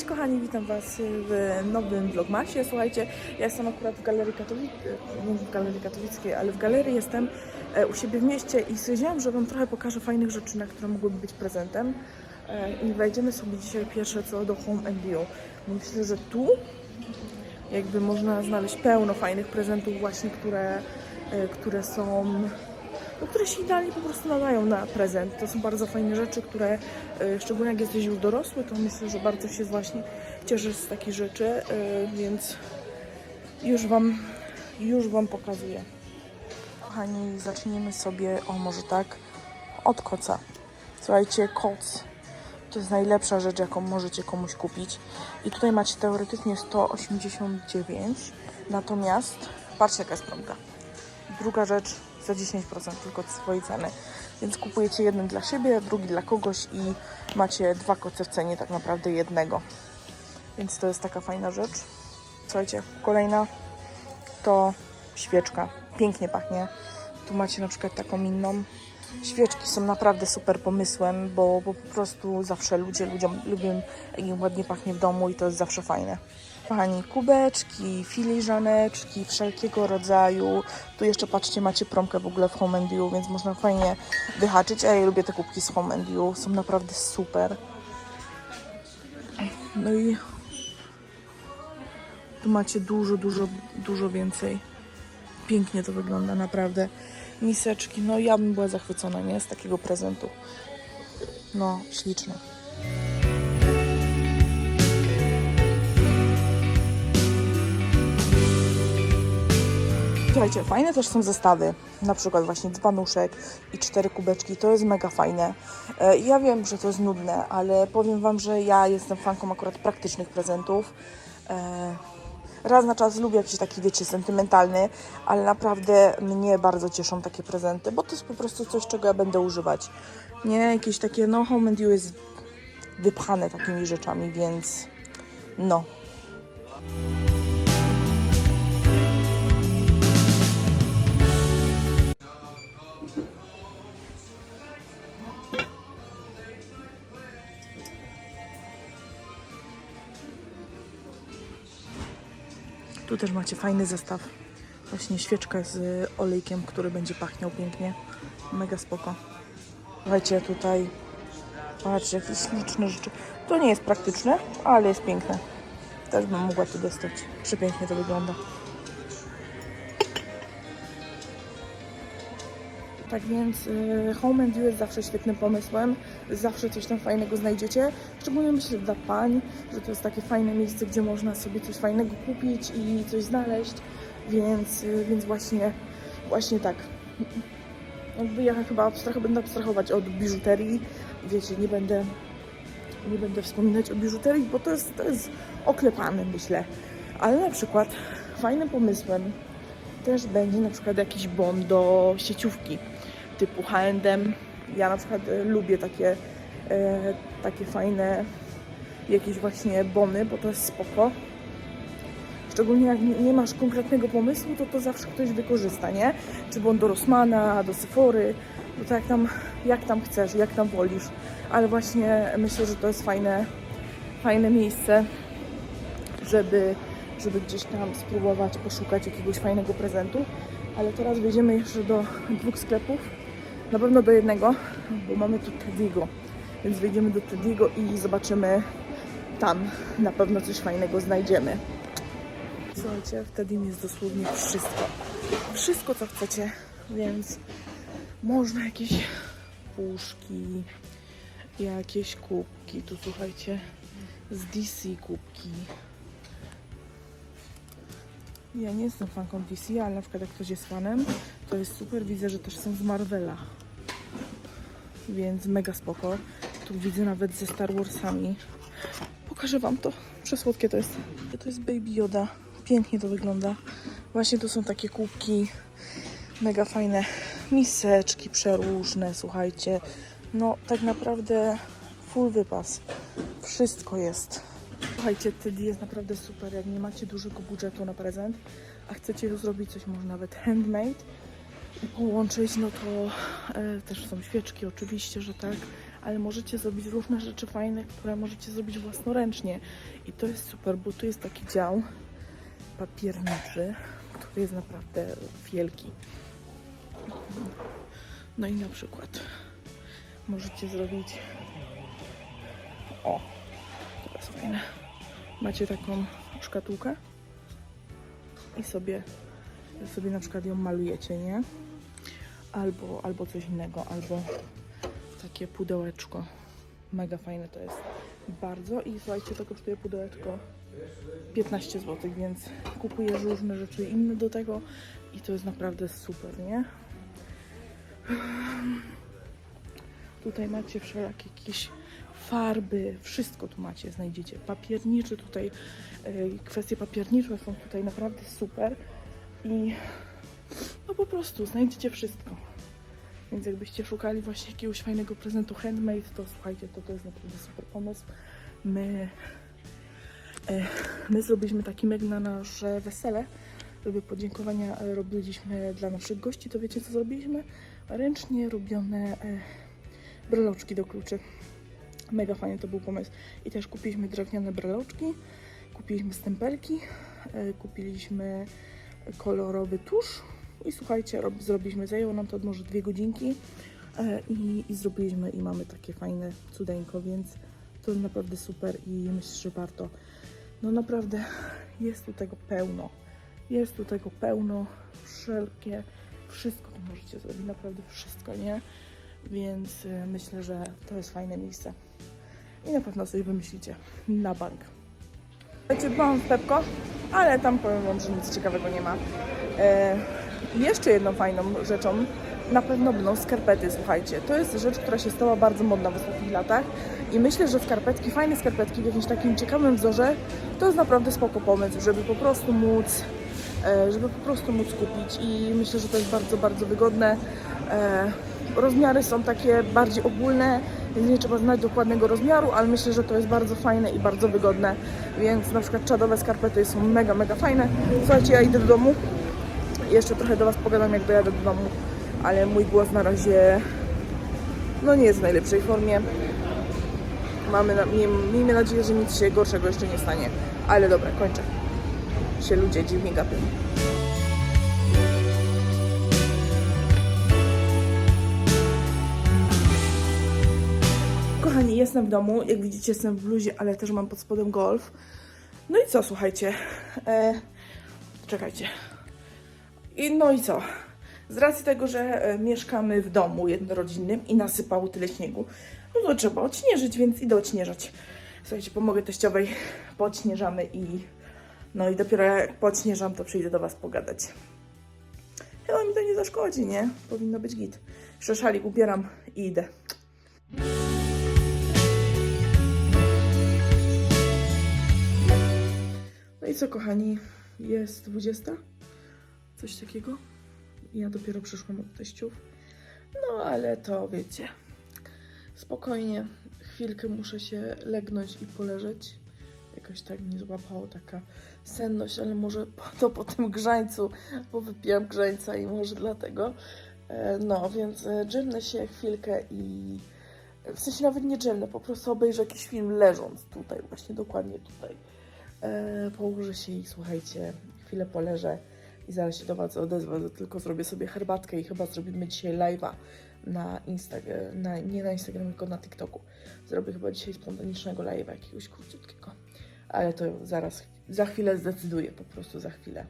Cześć kochani, witam Was w nowym vlogmasie. Słuchajcie, ja jestem akurat w Galerii Katowickiej, nie w Galerii Katowickiej, ale w galerii jestem e, u siebie w mieście i stwierdziłam, że Wam trochę pokażę fajnych rzeczy, na które mogłyby być prezentem. E, I wejdziemy sobie dzisiaj pierwsze co do Home and Bio. Myślę, że tu jakby można znaleźć pełno fajnych prezentów właśnie, które, e, które są no, które się idealnie po prostu nadają na prezent. To są bardzo fajne rzeczy, które e, szczególnie jak jesteś już dorosły, to myślę, że bardzo się właśnie cieszysz z takich rzeczy, e, więc już wam, już wam pokazuję. Kochani, zaczniemy sobie, o może tak, od koca. Słuchajcie, koc to jest najlepsza rzecz, jaką możecie komuś kupić. I tutaj macie teoretycznie 189, natomiast patrzcie jaka jest promka. Druga rzecz za 10% tylko od swojej ceny. Więc kupujecie jeden dla siebie, drugi dla kogoś i macie dwa koce w cenie tak naprawdę jednego. Więc to jest taka fajna rzecz. Słuchajcie, kolejna to świeczka. Pięknie pachnie. Tu macie na przykład taką inną. Świeczki są naprawdę super pomysłem, bo, bo po prostu zawsze ludzie ludziom lubią, jak im ładnie pachnie w domu i to jest zawsze fajne. Kochani, kubeczki, filiżaneczki wszelkiego rodzaju. Tu jeszcze patrzcie, macie promkę w ogóle w Home and You, więc można fajnie wyhaczyć. A ja lubię te kubki z Home and You, są naprawdę super. No i tu macie dużo, dużo, dużo więcej. Pięknie to wygląda, naprawdę. Miseczki, no ja bym była zachwycona, nie? Z takiego prezentu. No, śliczne. Słuchajcie, fajne też są zestawy, na przykład właśnie dzbanuszek i cztery kubeczki, to jest mega fajne. E, Ja wiem, że to jest nudne, ale powiem Wam, że ja jestem fanką akurat praktycznych prezentów. E, Raz na czas lubię jakiś taki, wiecie, sentymentalny, ale naprawdę mnie bardzo cieszą takie prezenty, bo to jest po prostu coś, czego ja będę używać. Nie jakieś takie, no home and you jest wypchane takimi rzeczami, więc no. Też macie fajny zestaw. Właśnie świeczka z olejkiem, który będzie pachniał pięknie. Mega spoko. Słuchajcie, tutaj patrzcie, jakieś śliczne rzeczy. To nie jest praktyczne, ale jest piękne. Też bym mogła tu dostać. Przepięknie to wygląda. Tak więc y, Home and You jest zawsze świetnym pomysłem. Zawsze coś tam fajnego znajdziecie. Szczególnie myślę dla pań, że to jest takie fajne miejsce, gdzie można sobie coś fajnego kupić i coś znaleźć. Więc, y, więc właśnie, właśnie tak. Jakby ja chyba abstrah- będę abstrahować od biżuterii. Wiecie, nie będę, nie będę wspominać o biżuterii, bo to jest, to jest oklepane, myślę. Ale na przykład fajnym pomysłem też będzie na przykład jakiś bon do sieciówki typu H&M. Ja na przykład e, lubię takie, e, takie fajne jakieś właśnie bony, bo to jest spoko. Szczególnie jak nie, masz konkretnego pomysłu, to to zawsze ktoś wykorzysta, nie? Czy bon do Rossmana, do Sephory, no to jak tam, jak tam chcesz, jak tam wolisz. Ale właśnie myślę, że to jest fajne, fajne miejsce, żeby, żeby gdzieś tam spróbować poszukać jakiegoś fajnego prezentu. Ale teraz wejdziemy jeszcze do dwóch sklepów. Na pewno do jednego, bo mamy tu Tediego. Więc wejdziemy do Tediego i zobaczymy tam. Na pewno coś fajnego znajdziemy. Słuchajcie, w Tedim jest dosłownie wszystko. Wszystko, co chcecie, więc można jakieś puszki, jakieś kubki. Tu słuchajcie, z DC kubki. Ja nie jestem fanką DC, ale na przykład jak ktoś jest fanem, to jest super. Widzę, że też są z Marvela. Więc mega spoko. Tu widzę nawet ze Star Warsami. Pokażę wam to. Przesłodkie to jest. To jest Baby Yoda. Pięknie to wygląda. Właśnie tu są takie kubki. Mega fajne miseczki przeróżne, słuchajcie. No tak naprawdę full wypas. Wszystko jest. Słuchajcie, Teddy jest naprawdę super, jak nie macie dużego budżetu na prezent, a chcecie zrobić coś może nawet handmade połączyć, no to e, też są świeczki oczywiście, że tak, ale możecie zrobić różne rzeczy fajne, które możecie zrobić własnoręcznie. I to jest super, bo tu jest taki dział papierniczy, który jest naprawdę wielki. No i na przykład możecie zrobić. O, to jest fajne. Macie taką szkatułkę i sobie, sobie na przykład ją malujecie, nie? Albo, albo coś innego, albo takie pudełeczko. Mega fajne to jest. Bardzo i słuchajcie, to kosztuje pudełeczko 15 zł, więc kupujesz różne rzeczy inne do tego i to jest naprawdę super, nie? Tutaj macie wszelakie jakieś farby, wszystko tu macie, znajdziecie. Papierniczy tutaj, e, kwestie papiernicze są tutaj naprawdę super i no po prostu znajdziecie wszystko. Więc jakbyście szukali właśnie jakiegoś fajnego prezentu handmade, to słuchajcie, to to jest naprawdę super pomysł. My, e, my zrobiliśmy taki meg na nasze wesele, żeby podziękowania e, robiliśmy dla naszych gości, to wiecie co zrobiliśmy? Ręcznie robione e, breloczki do kluczy. Mega fajny to był pomysł. I też kupiliśmy drewniane breloczki, kupiliśmy stempelki, e, kupiliśmy kolorowy tusz i słuchajcie, rob, zrobiliśmy, zajęło nam to może dwie godzinki e, i, i zrobiliśmy i mamy takie fajne cudeńko, więc to naprawdę super i myślę, że warto. No naprawdę jest tu tego pełno. Jest tu tego pełno, wszelkie, wszystko tu możecie zrobić, naprawdę wszystko, nie? Więc y, myślę, że to jest fajne miejsce. I na pewno coś wymyślicie na bank. Słuchajcie, byłam w Pepko, ale tam powiem Wam, że nic ciekawego nie ma. E, jeszcze jedną fajną rzeczą na pewno będą skarpety, słuchajcie. To jest rzecz, która się stała bardzo modna w ostatnich latach i myślę, że skarpetki, fajne skarpetki w jakimś takim ciekawym wzorze, to jest naprawdę spoko pomysł, żeby po prostu móc, e, żeby po prostu móc kupić i myślę, że to jest bardzo, bardzo wygodne. E, rozmiary są takie bardziej ogólne, więc nie trzeba znać dokładnego rozmiaru, ale myślę, że to jest bardzo fajne i bardzo wygodne, więc na przykład czadowe skarpety są mega, mega fajne. Słuchajcie, ja idę do domu, jeszcze trochę do Was pogadam, jak dojadę do domu, ale mój głos na razie no nie jest w najlepszej formie. Mamy na, miej, miejmy nadzieję, że nic się gorszego jeszcze nie stanie. Ale dobra, kończę. Się ludzie dziwnie gapią. Kochani, jestem w domu. Jak widzicie, jestem w bluzie, ale też mam pod spodem golf. No i co, słuchajcie? E, czekajcie. I no i co? Z racji tego, że e, mieszkamy w domu jednorodzinnym i nasypało tyle śniegu, no to trzeba odśnieżyć, więc idę odśnieżać. Słuchajcie, pomogę teściowej, podśnieżamy i no i dopiero jak podśnieżam, to przyjdę do Was pogadać. Chyba mi to nie zaszkodzi, nie? Powinno być git. Szeszalik ubieram i idę. No i co, kochani? Jest 20? Coś takiego? Ja dopiero przyszłam od teściów. No, ale to wiecie. Spokojnie. Chwilkę muszę się legnąć i poleżeć. Jakoś tak mnie złapało taka senność, ale może to po tym grzańcu, bo wypiłam grzańca i może dlatego. E, No, więc e, drzemnę się chwilkę i w sensie nawet nie drzemnę, po prostu obejrzę jakiś film leżąc tutaj, właśnie dokładnie tutaj. E, położę się i słuchajcie, chwilę poleżę i zaraz się do Was odezwę, tylko zrobię sobie herbatkę i chyba zrobimy dzisiaj live'a na Instagram, na, nie na Instagramie, tylko na TikToku. Zrobię chyba dzisiaj spontanicznego live'a, jakiegoś króciutkiego. Ale to zaraz, za chwilę zdecyduję, po prostu za chwilę.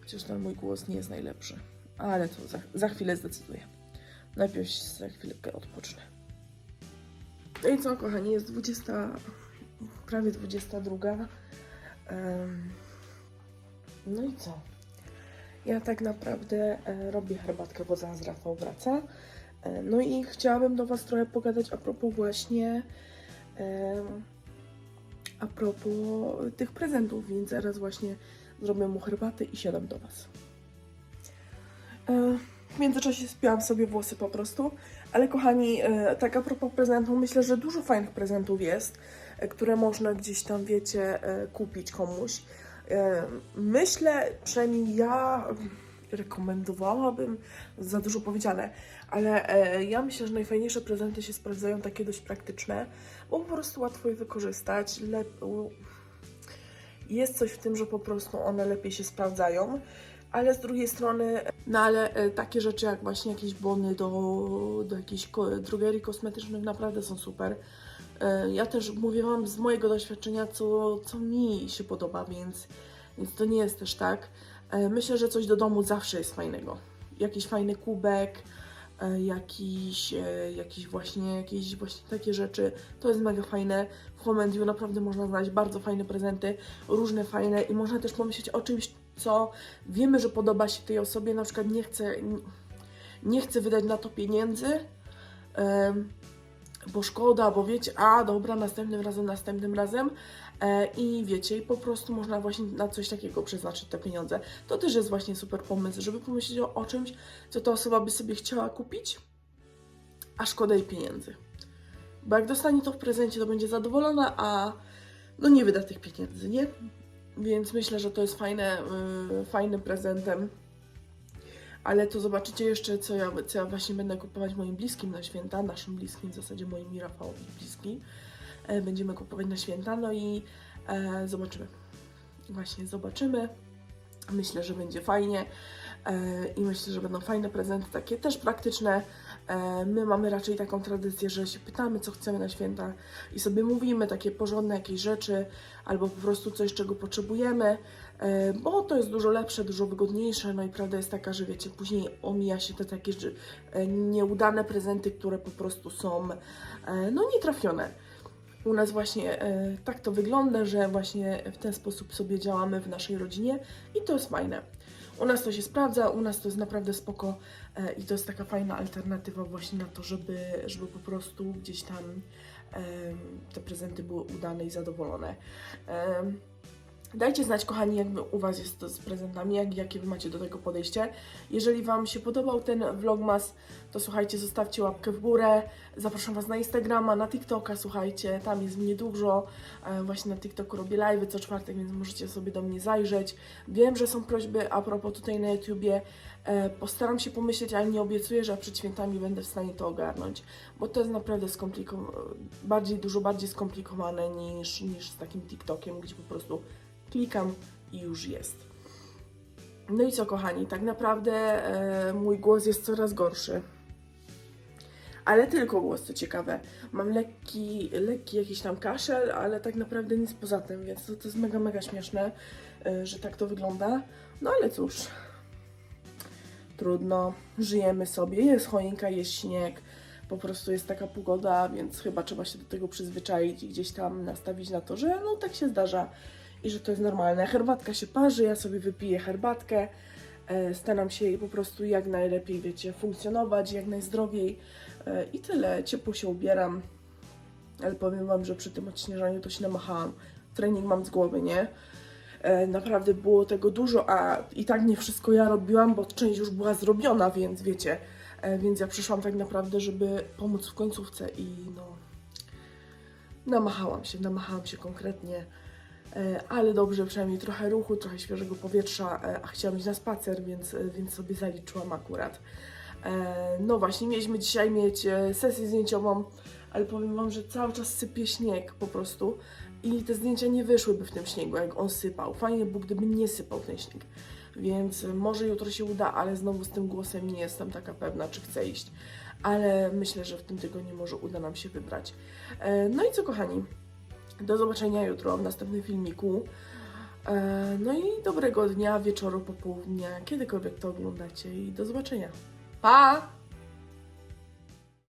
Chociaż ten mój głos nie jest najlepszy, ale to za, za chwilę zdecyduję. Najpierw za chwilkę odpocznę. No i co, kochani, jest 20, prawie 22. Em, no i co? Ja tak naprawdę e, robię herbatkę, bo zaraz Rafał wraca. E, no i chciałabym do Was trochę pogadać a propos właśnie em, a propos tych prezentów, więc zaraz właśnie zrobię mu herbatę i siadam do Was. E, W międzyczasie spiłam sobie włosy po prostu, ale kochani, e, tak a propos prezentów, myślę, że dużo fajnych prezentów jest, e, które można gdzieś tam, wiecie, e, kupić komuś. Myślę, przynajmniej ja, rekomendowałabym, za dużo powiedziane, ale e, ja myślę, że najfajniejsze prezenty się sprawdzają takie dość praktyczne, bo po prostu łatwo je wykorzystać. Lep... Jest coś w tym, że po prostu one lepiej się sprawdzają, ale z drugiej strony, no ale e, takie rzeczy jak właśnie jakieś bony do, do jakiejś ko- drogerii kosmetycznych naprawdę są super. E, Ja też mówię Wam z mojego doświadczenia, co, co mi się podoba, więc, więc to nie jest też tak. E, Myślę, że coś do domu zawsze jest fajnego. Jakiś fajny kubek, jakiś, jakiś właśnie, jakieś właśnie takie rzeczy. To jest mega fajne. W Home naprawdę można znaleźć bardzo fajne prezenty, różne fajne i można też pomyśleć o czymś, co wiemy, że podoba się tej osobie. Na przykład nie chcę, nie chcę wydać na to pieniędzy, bo szkoda, bo wiecie, a dobra, następnym razem, następnym razem e, i wiecie, i po prostu można właśnie na coś takiego przeznaczyć te pieniądze. To też jest właśnie super pomysł, żeby pomyśleć o, o czymś, co ta osoba by sobie chciała kupić, a szkoda jej pieniędzy. Bo jak dostanie to w prezencie, to będzie zadowolona, a no nie wyda tych pieniędzy, nie? Więc myślę, że to jest fajne, yy, fajnym prezentem. Ale to zobaczycie jeszcze, co ja, co ja właśnie będę kupować moim bliskim na święta, naszym bliskim, w zasadzie moim i Rafałowi bliskim. E, będziemy kupować na święta, no i e, zobaczymy. Właśnie zobaczymy. Myślę, że będzie fajnie e, i myślę, że będą fajne prezenty, takie też praktyczne. E, my mamy raczej taką tradycję, że się pytamy, co chcemy na święta i sobie mówimy takie porządne jakieś rzeczy, albo po prostu coś, czego potrzebujemy, e, bo to jest dużo lepsze, dużo wygodniejsze. No i prawda jest taka, że wiecie, później omija się te takie e, nieudane prezenty, które po prostu są no nietrafione. U nas właśnie tak to wygląda, że właśnie w ten sposób sobie działamy w naszej rodzinie i to jest fajne. U nas to się sprawdza, u nas to jest naprawdę spoko e, i to jest taka fajna alternatywa właśnie na to, żeby, żeby po prostu gdzieś tam te prezenty były udane i zadowolone. Dajcie znać, kochani, jak u Was jest to z prezentami, jak, jakie Wy macie do tego podejście. Jeżeli Wam się podobał ten vlogmas, to słuchajcie, zostawcie łapkę w górę. Zapraszam Was na Instagrama, na TikToka, słuchajcie, tam jest mnie dużo. E, Właśnie na TikToku robię live co czwartek, więc możecie sobie do mnie zajrzeć. Wiem, że są prośby a propos tutaj na YouTubie. E, Postaram się pomyśleć, ale nie obiecuję, że przed świętami będę w stanie to ogarnąć, bo to jest naprawdę skomplikowane, bardziej, dużo bardziej skomplikowane niż, niż z takim TikTokiem, gdzie po prostu klikam i już jest. No i co, kochani, tak naprawdę e, mój głos jest coraz gorszy. Ale tylko głos, co ciekawe. Mam lekki, lekki jakiś tam kaszel, ale tak naprawdę nic poza tym, więc to, to jest mega, mega śmieszne, e, że tak to wygląda. No ale cóż, trudno, żyjemy sobie, jest choinka, jest śnieg, po prostu jest taka pogoda, więc chyba trzeba się do tego przyzwyczaić i gdzieś tam nastawić na to, że no tak się zdarza i że to jest normalne. Herbatka się parzy, ja sobie wypiję herbatkę, e, staram się jej po prostu jak najlepiej, wiecie, funkcjonować, jak najzdrowiej e, i tyle. Ciepło się ubieram, ale powiem Wam, że przy tym odśnieżaniu to się namachałam. Trening mam z głowy, nie? E, Naprawdę było tego dużo, a i tak nie wszystko ja robiłam, bo część już była zrobiona, więc wiecie, więc ja przyszłam tak naprawdę, żeby pomóc w końcówce i no, namachałam się, namachałam się konkretnie, ale dobrze, przynajmniej trochę ruchu, trochę świeżego powietrza, e, a chciałam iść na spacer, więc, e, więc sobie zaliczyłam akurat. E, No właśnie, mieliśmy dzisiaj mieć e, sesję zdjęciową, ale powiem Wam, że cały czas sypie śnieg po prostu i te zdjęcia nie wyszłyby w tym śniegu, jak on sypał. Fajnie było, gdyby nie sypał ten śnieg. Więc e, może jutro się uda, ale znowu z tym głosem nie jestem taka pewna, czy chcę iść. Ale myślę, że w tym tygodniu może uda nam się wybrać. E, No i co, kochani? Do zobaczenia jutro w następnym filmiku. E, No i dobrego dnia, wieczoru, popołudnia, kiedykolwiek to oglądacie i do zobaczenia. Pa!